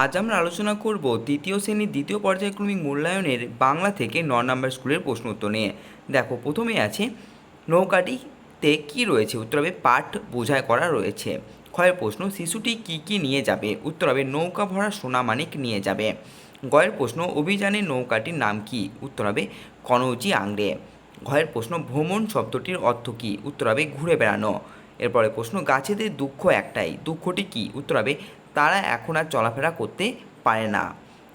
আজ আমরা আলোচনা করব তৃতীয় শ্রেণির দ্বিতীয় পর্যায়ক্রমিক মূল্যায়নের বাংলা থেকে ন নম্বর স্কুলের প্রশ্ন উত্তর নিয়ে। দেখো প্রথমে আছে, নৌকাটিতে কি রয়েছে? উত্তর হবে, পাঠ বোঝাই করা রয়েছে। ক্ষয়ের প্রশ্ন, শিশুটি কি কি নিয়ে যাবে? উত্তর হবে, নৌকা ভরা সোনা মানিক নিয়ে যাবে। গয়ের প্রশ্ন অভিযানের নৌকাটির নাম কি? উত্তর হবে, কনৌজি আংড়ে। ঘয়ের প্রশ্ন, ভ্রমণ শব্দটির অর্থ কী? উত্তর হবে, ঘুরে বেড়ানো। এরপরে প্রশ্ন, গাছেদের দুঃখ একটাই, দুঃখটি কী? উত্তর হবে তারা এখন আর চলাফেরা করতে পারে না।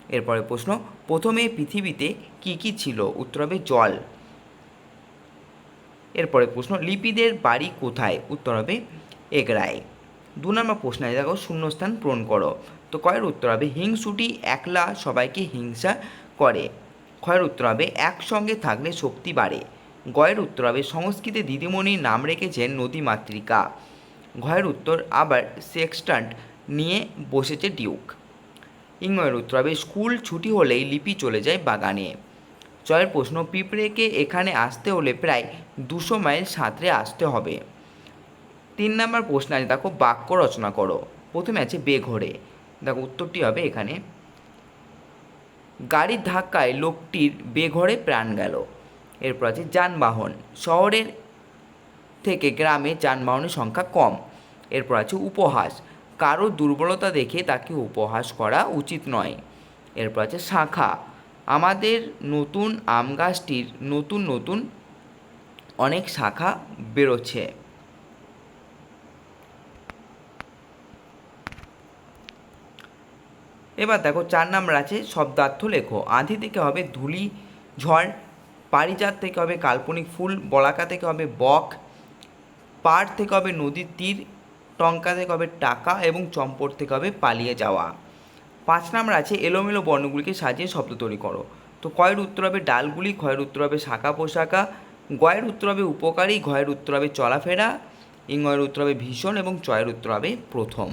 এরপরে প্রশ্ন, প্রথমে পৃথিবীতে কি কি ছিল? উত্তর হবে জল। এরপরে প্রশ্ন, লিপিদের বাড়ি কোথায়? উত্তর হবে এগরায় দু নম্বর প্রশ্ন দেখো, শূন্যস্থান পূরণ করো। তো কয়ের উত্তর হবে হিংসুটি, একলা সবাইকে হিংসা করে। ক্ষয়ের উত্তর হবে একসঙ্গে থাকলে শক্তি বাড়ে। গয়ের উত্তর হবে সংস্কৃতে দিদিমণির নাম রেখেছেন নদী মাতৃকা ঘয়ের উত্তর আবার সেক্সটান্ট নিয়ে বসেছে ডিউক। ইংয়ের উত্তর হবে স্কুল ছুটি হলেই লিপি চলে যায় বাগানে। জয়ের প্রশ্ন, পিঁপড়েকে এখানে আসতে হলে প্রায় দুশো মাইল সাঁতরে আসতে হবে। তিন নম্বর প্রশ্ন আছে, দেখো, বাক্য রচনা করো। প্রথমে আছে বেঘরে দেখো, উত্তরটি হবে এখানে, গাড়ির ধাক্কায় লোকটির বেঘরে প্রাণ গেল। এরপর আছে, যানবাহন। শহরের থেকে গ্রামে যানবাহনের সংখ্যা কম। এরপর আছে, উপহাস। কারও দুর্বলতা দেখে তাকে উপহাস করা উচিত নয়। এরপর আছে শাখা। আমাদের নতুন আম গাছটির নতুন নতুন অনেক শাখা বেরোচ্ছে। এবার দেখো চার নাম্বার আছে শব্দার্থ লেখো। আঁধি থেকে হবে ধুলি, ঝড়, পারিজাত থেকে হবে কাল্পনিক ফুল, বলাকা থেকে হবে বক, পাড় থেকে হবে নদীর তীর টঙ্কা থেকে হবে টাকা এবং চম্পট থেকে হবে পালিয়ে যাওয়া। পাঁচ নাম্বার আছে, এলোমেলো বর্ণগুলিকে সাজিয়ে শব্দ তৈরি করো। তো কয়ের উত্তর হবে ডালগুলি, ক্ষয়ের উত্তর হবে শাখা পোশাকা, গয়ের উত্তর হবে উপকারী ঘয়ের উত্তর হবে চলাফেরা ইংয়ের উত্তর হবে ভীষণ এবং চয়ের উত্তর হবে প্রথম।